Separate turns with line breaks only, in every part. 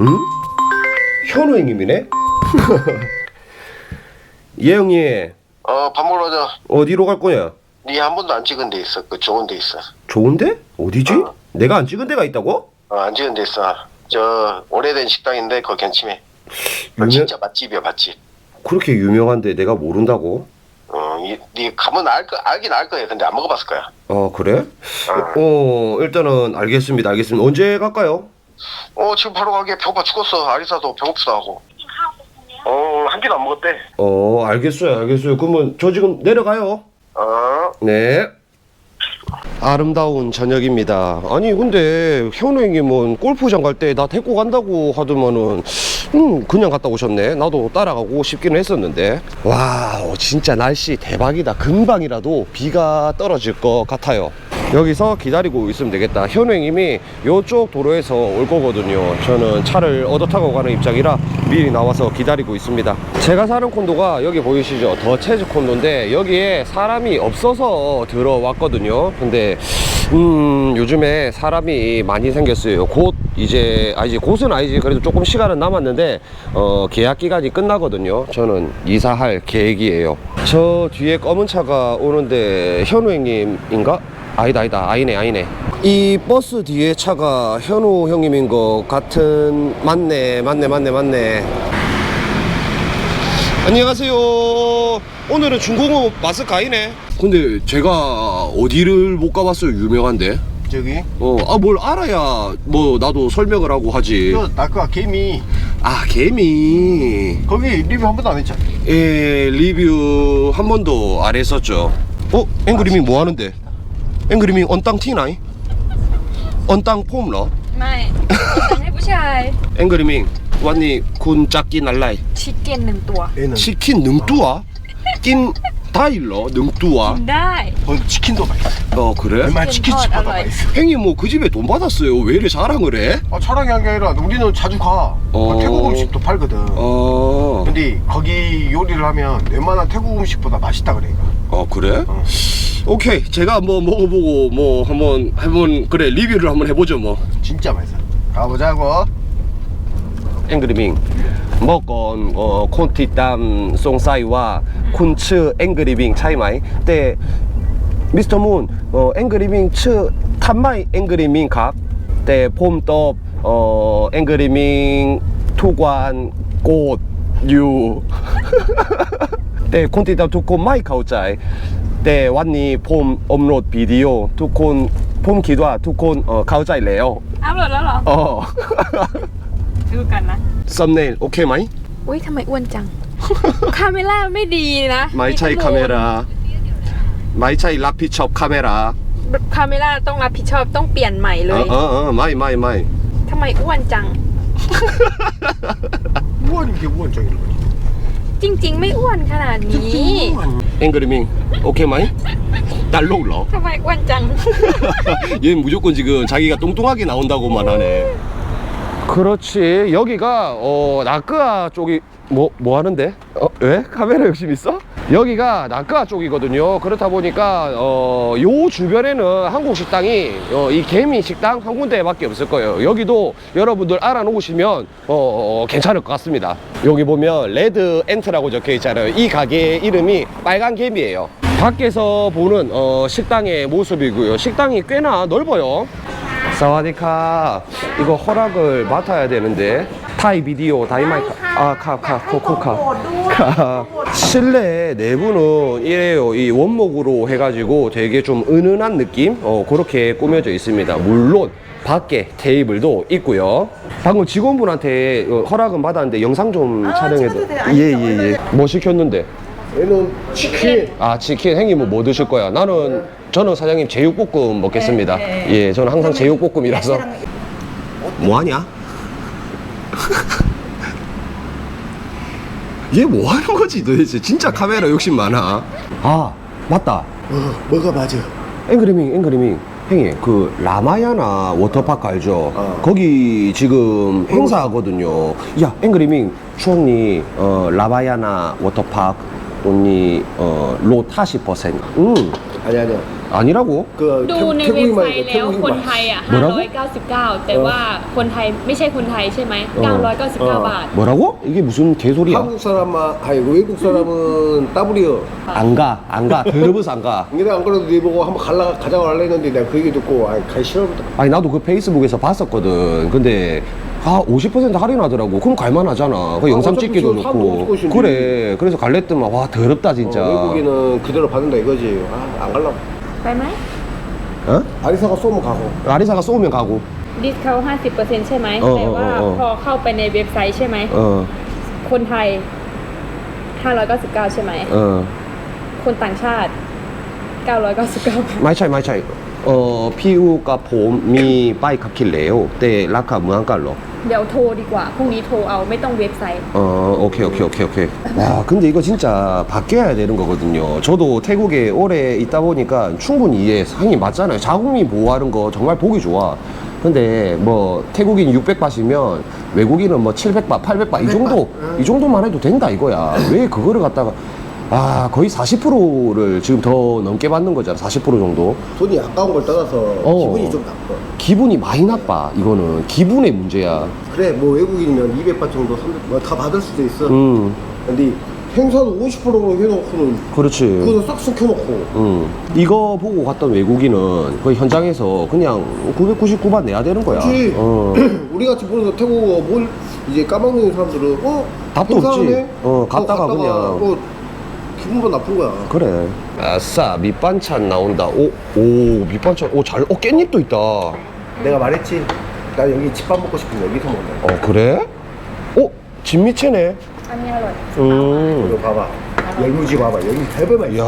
응? 현우 형님이네? 예 형님
어, 밥 먹으러 가자.
어디로 갈 거냐?
니 한 번도 안 찍은 데 있어. 그 좋은 데 있어.
좋은데? 어디지? 어. 내가 안 찍은 데가 있다고?
어, 안 찍은 데 있어. 저 오래된 식당인데 거기 괜찮해.
그 유명- 진짜
맛집이야 맛집.
그렇게 유명한데 내가 모른다고?
어, 이, 니 가면 알 거, 알긴 알 거야. 근데 안 먹어봤을 거야.
어 그래? 어, 어 일단은 알겠습니다 알겠습니다 언제 갈까요?
어 지금 바로 가게 배고파 죽었어. 아리사도 배고프다 하고. 어, 한 끼도 안 먹었대.
어 알겠어요 알겠어요. 그러면 저 지금 내려가요.
어,
네. 아름다운 저녁입니다. 아니 근데 현우 형님은 골프장 갈 때 나 데리고 간다고 하더만은 음 그냥 갔다 오셨네. 나도 따라가고 싶기는 했었는데. 와 진짜 날씨 대박이다. 금방이라도 비가 떨어질 것 같아요 여기서 기다리고 있으면 되겠다. 현우 형님이 요쪽 도로에서 올 거거든요. 저는 차를 얻어 타고 가는 입장이라 미리 나와서 기다리고 있습니다. 제가 사는 콘도가 여기 보이시죠? 더 체즈 콘도인데 여기에 사람이 없어서 들어왔거든요. 근데 음 요즘에 사람이 많이 생겼어요. 곧 이제 아 이제 곧은 아니지. 그래도 조금 시간은 남았는데 어 계약 기간이 끝나거든요. 저는 이사할 계획이에요. 저 뒤에 검은 차가 오는데 현우 형님인가? 아니다 아니다. 아니네 아니네. 이 버스 뒤에 차가 현우 형님인 것 같은 맞네 맞네 맞네 맞네. 안녕하세요. 오늘은 중공업 마스크 아니네 근데 제가 어디를 못 가봤어요 유명한데
저기.
어아 뭘 알아야 뭐 나도 설명을 하고 하지 저
아까 개미.
아 개미
거기 리뷰 한 번도 안 했잖아.
예 리뷰 한 번도 안 했었죠 어 앵그리밍 뭐 하는데 앵그리밍 언땅 티나이 언땅 폼러
ไม่แต่งให้ผู้ชาย
앵그리밍 왔니 군 짝기 날라이
ชิคเก้นหนึ่งตัว
얘는
치킨 능뚜아 낀 다 일러 능뚜와
나어 네.
치킨도 맛있어.
어 그래? 웬만한
치킨 어, 집보다 맛있어.
형님 뭐 그 집에 돈 받았어요 왜 이래 자랑을 해?
아, 자랑이 한게 아니라 우리는 자주 가. 어. 그 태국 음식도 팔거든.
어...
근데 거기 요리를 하면 웬만한 태국 음식보다 맛있다 그래. 이거.
어 그래? 어. 오케이 제가 뭐 먹어보고 뭐 한번 한번 그래 리뷰를 한번 해보죠 뭐
진짜 맛있어. 가보자고.
แองเกอร์มิงเมื่อก่อนคนที่ตามสงสัยว่าคุณชื่อแองเกอร์มิงใช่ไหม แต่มิสเตอร์มูนแองเกอร์มิงชื่อทำไมแองเกอร์มิงครับ แต่ผมตอบแองเกอร์มิงทุกวันโกรธอยู่แต่คนที่ตามทุกคนไม่เข้าใจ แต่วันนี้ผมอมโหลดวิดีโอทุกคนผมคิดว่าทุกคนเข้าใจแล้ว
อัพโหลดแล้วเหรอ
อ๋อ
어 ดูกันนะ
썸네일 오케이 마이
อุ้ยทำไมอ้วนจัง คาเมล่าไม่ดีนะ 마이 차이 มีแต่โดน 카메라
마이 차이 라피첩 카메라
คาเมล่าต้องรับผิดชอบต้องเปลี่ยนใหม่เลย
어어어 마이 마이 마이
ทำไมอ้วนจัง
우원 이게 우원적인 거지.
จริง ๆ ไม่อ้วนขนาดนี้
앵그리밍 오케이 마이 달로울러
ทำไมอ้วนจัง
얘 무조건 지금 자기가 뚱뚱하게 나온다고만 하네 그렇지. 여기가 어 나크아 쪽이 뭐 뭐 하는데? 어 왜? 카메라 욕심 있어? 여기가 나크아 쪽이거든요. 그렇다 보니까 어 요 주변에는 한국 식당이 어, 이 개미 식당 한 군데 밖에 없을 거예요. 여기도 여러분들 알아놓으시면 어, 어, 괜찮을 것 같습니다. 여기 보면 레드 엔트라고 적혀 있잖아요. 이 가게 이름이 빨간 개미예요. 밖에서 보는 어, 식당의 모습이고요. 식당이 꽤나 넓어요 사와디카. 이거 허락을 맡아야 되는데. 타이 비디오 다이마이카. 아카카 코코카. 카. 실내 내부는 이래요. 이 원목으로 해가지고 되게 좀 은은한 느낌? 어 그렇게 꾸며져 있습니다. 물론 밖에 테이블도 있고요. 방금 직원분한테 어, 허락은 받았는데 영상 좀 촬영해도 예예 예. 뭐 시켰는데?
얘는 치킨.
아 치킨. 형님은 뭐 드실 거야? 나는 저는 사장님 제육볶음 먹겠습니다. 예, 저는 항상 제육볶음이라서. 뭐 하냐? 얘 뭐 하는 거지 도대체? 진짜 카메라 욕심 많아. 아 맞다.
어, 뭐가 맞아?
앵그리밍 앵그리밍 형님 그 라마야나 워터파크 알죠? 어. 거기 지금 행사하거든요. 야 앵그리밍 추억니 어 라마야나 워터파크 돈니 어 로타시 퍼센. 음
아니 아니야.
아니라고?
그 ดู 태- ในเว็บ 태국인 ไซต์ 말이야 แล้ว 태국인 คน 말 ไทย
อ่ะ 뭐라고? 599 แต่ว่าคนไทยไม่ใช่คนไทยใช่ไหม 999 บาท
뭐라고? 이게 무슨 개소리야? 한국
사람만 아니 외국 사람은 따블이요
안 가, 안 가. 더러워서 안 가.
이게 안 그래도 네 보고 한번 갈라 가자고 할라 했는데 내가 그 얘기 듣고 아 가기 싫어부터
아니 나도 그 페이스북에서 봤었거든. 근데 아 50% 할인하더라고. 그럼 갈만하잖아. 그 아, 영상 어차피 찍기도 지금 사람도 좋고. 없을 것인데. 그래. 그래서 갈랬더만 와 더럽다 진짜. 어,
외국인은 그대로 받는다 이거지 아, 안 갈라고
ไปไหม
어?
아리사가 쏘면 가고
아리사가 쏘면 가고.
ดิสเขา50%ใช่ไหม เออ แต่ว่า เออเออ พอเข้าไปในเว็บไซต์ใช่ไหม
어,
คนไทย 599 ใช่ไหม
어.
คนต่างชาติ 999 บาท
마이 차이 마이 차이. 어 피우가 봄이 빠이 카킬레요. 때 라카 무한깔로.
เดี๋ยวโทรดีกว่า พรุ่งนี้โทรเอาไม่ต้องเว็บไซต์
어 오케이 오케이 오케이 오케이 와 근데 이거 진짜 바뀌어야 되는 거거든요 저도 태국에 오래 있다 보니까 충분히 이해 상이 맞잖아요 자국민 보호하는 거 정말 보기 좋아 근데 뭐 태국인 600바시면 외국인은 뭐 700바 800바 이 정도 이 정도만 해도 된다 이거야 왜 그거를 갖다가 아 거의 40%를 지금 더 넘게 받는 거잖아 40% 정도
돈이 아까운 걸 떠나서 어. 기분이 좀 나빠
기분이 많이 나빠 이거는 기분의 문제야
그래 뭐 외국인이면 200바 정도 300바 다 받을 수도 있어
음
근데 행사도 50%로 해놓고는
그렇지 그거는
싹 숨겨놓고
응. 이거 보고 갔던 외국인은 그 현장에서 그냥 999만 내야 되는 거야. 그렇지 어.
우리 같이 보면서 태국어 뭘 이제 까먹는 사람들은 어? 답도? 없지.
어, 갔다가 그냥.
어, 기분만 나쁜 거야
그래. 아싸, 밑반찬 나온다. 오, 오, 밑반찬. 오, 잘, 어, 깻잎도 있다. 어,
내가 말했지 나 여기 집밥 먹고 싶으면 여기서 먹는다
그래? 어, 진미채네.
อันนี้อร่อย 음.
이거
봐봐 열무지 봐봐 여기 대박이야 야,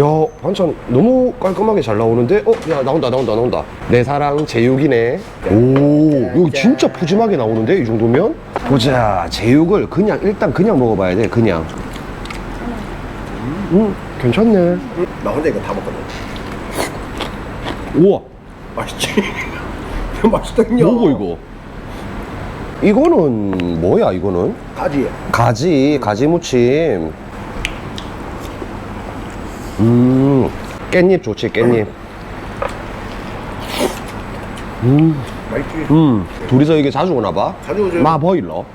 야, 반찬 너무 깔끔하게 잘 나오는데? 어, 야, 나온다, 나온다, 나온다. 내 사랑 제육이네. 오, 여기 진짜 푸짐하게 나오는데, 이 정도면? 보자, 제육을 그냥, 일단 그냥 먹어봐야 돼, 그냥. 음, 괜찮네.
나 혼자 이거 다 먹거든
우와,
맛있지? 맛있다냐 뭐고,
이거? 이거는, 뭐야, 이거는?
가지
가지, 가지 무침. 음, 깻잎 좋지, 깻잎. 음.
맛있지?
음, 둘이서 이게 자주 오나 봐?
자주 오죠. 마
보일러.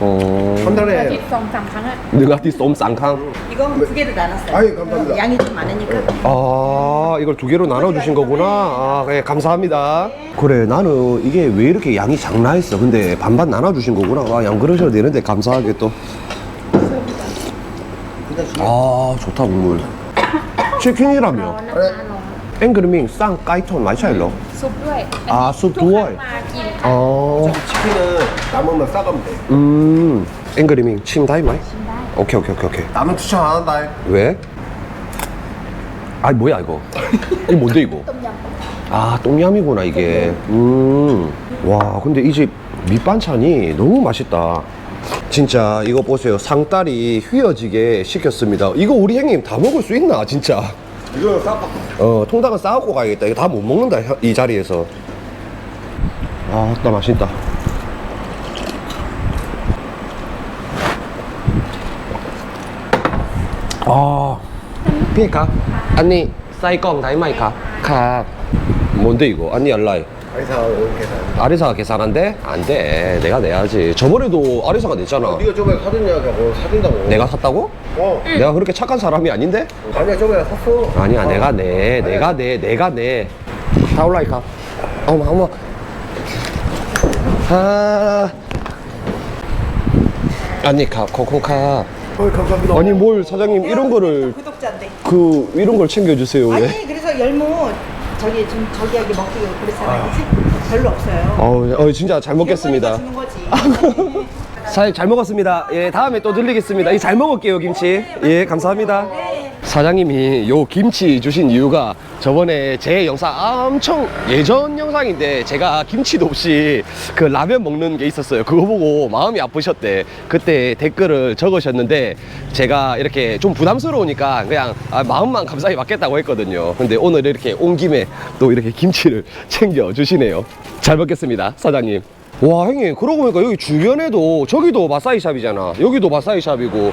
어. 한
달에
뒷성 장강은
느가티 쏨 쌍캉.
이건 두 개로 나눴어요. 아유, 감사합니다. 양이 좀 많으니까.
아 이걸 두 개로 나눠 주신 거구나. 네. 아, 예, 감사합니다. 그래 나는 이게 왜 이렇게 양이 장나했어. 근데 반반 나눠 주신 거구나. 와, 양 그러셔도 되는데 감사하게 또. 아 좋다 국물. 치킨이라며. 아,
아,
앵그리밍 쌍 까이톤 마이차일로.
ซุปด้วย 아, 숲 ทุกครั้ง 두월. มากิน
어.
치킨은 남으면 싸가면 돼
음, 앵그리밍 침 다이마이? 오케이, 오케이, 오케이, 오케이.
남은 추천 안 한다
왜? 아니 뭐야 이거? 이게 뭔데 이거? 아 똠얌이구나 이게. 음. 와 근데 이 집 밑반찬이 너무 맛있다. 진짜 이거 보세요 상다리 휘어지게 시켰습니다. 이거 우리 형님 다 먹을 수 있나 진짜?
이거는 싸가
어 통닭은 싸갖고 가야겠다. 이거 다 못 먹는다 혀- 이 자리에서. 아 나 맛있다. 아, 피카. 아니, 사이꽁 다이마이카. 카. 뭔데 이거? 아니 알라이.
아리사 오늘 계산
아리사가 계산한데? 안 돼. 내가 내야지. 저번에도 아리사가 냈잖아.
네가 저번에 사줬냐고 사준다고 내가
샀다고?
어
내가
그렇게 착한 사람이 아닌데?
아니야 저번에 샀어 아니야, 어. 내가
내. 아니야. 내가 내. 내가 내. 다올라이카. 어머, 어머. 아. 아니, 카, 코코카.
어, 감사합니다 아니, 뭘
사장님 이런 거를
구독자인데.
그, 이런 걸 챙겨 주세요. 왜? 아니
그래서 열무 저기 좀 저기하게 먹기 그렇잖아요. 그치? 별로 없어요.
어우, 어, 진짜 잘 먹겠습니다. 주는
거지.
사장님 잘 먹었습니다. 예, 다음에 또 들리겠습니다. 이 잘 먹을게요, 김치. 예, 감사합니다. 사장님이 요 김치 주신 이유가 저번에 제 영상 엄청 예전 영상인데 제가 김치도 없이 그 라면 먹는 게 있었어요. 그거 보고 마음이 아프셨대. 그때 댓글을 적으셨는데 제가 이렇게 좀 부담스러우니까 그냥 아, 마음만 감사히 받겠다고 했거든요. 근데 오늘 이렇게 온 김에 또 이렇게 김치를 챙겨 주시네요. 잘 먹겠습니다, 사장님. 와 형님 그러고 보니까 여기 주변에도 저기도 마사이 샵이잖아 여기도 마사이 샵이고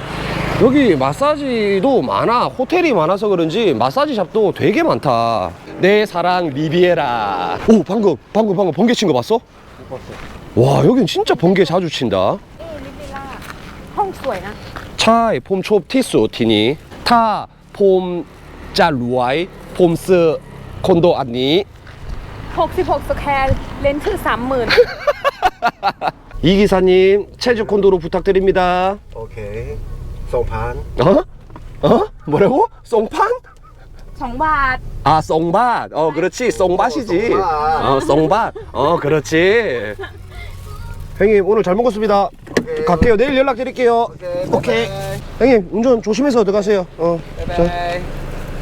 여기 마사지도 많아. 호텔이 많아서 그런지 마사지 샵도 되게 많다. 내 사랑 리비에라. 오, 방금, 방금, 방금 번개 친 거 봤어? 와, 여긴 진짜 번개 자주 친다.
ห้องสวยนะ
차이 폼 촉 티수 티니 타 폼 자루아이 폼스 콘도 아니
66สแควร์เลนส์คือ30,000
이 기사님 체주 콘도로 부탁드립니다.
오케이. 송판.
어? 어? 뭐라고? 송판?
정밭
아 송밭. 어 그렇지 어, 송밭이지. 어, 송밭. 어 그렇지. 형님 오늘 잘 먹었습니다. 오케이. 갈게요. 내일 연락 드릴게요. 오케이. 오케이. 형님 운전 조심해서 들어가세요. 어. 바이바이.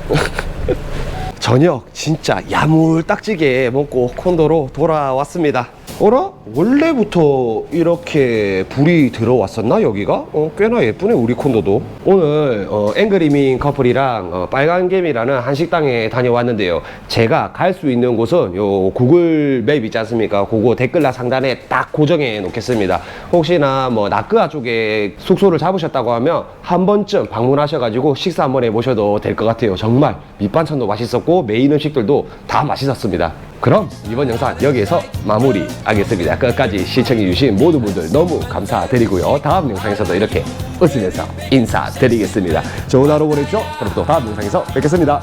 저녁 진짜 야물딱지게 먹고 콘도로 돌아왔습니다. 어라? 원래부터 이렇게 불이 들어왔었나 여기가? 어, 꽤나 예쁘네 우리 콘도도. 오늘 어, 앵그리민 커플이랑 어, 빨간개미라는 한식당에 다녀왔는데요. 제가 갈 수 있는 곳은 요 구글 맵 있지 않습니까? 그거 댓글란 상단에 딱 고정해 놓겠습니다. 혹시나 뭐 나크아 쪽에 숙소를 잡으셨다고 하면 한 번쯤 방문하셔가지고 식사 한번 해보셔도 될 것 같아요. 정말 밑반찬도 맛있었고 메인 음식들도 다 맛있었습니다. 그럼 이번 영상 여기에서 마무리하겠습니다. 끝까지 시청해주신 모든 분들 너무 감사드리고요. 다음 영상에서도 이렇게 웃으면서 인사드리겠습니다. 좋은 하루 보내십시오. 그럼 또 다음 영상에서 뵙겠습니다.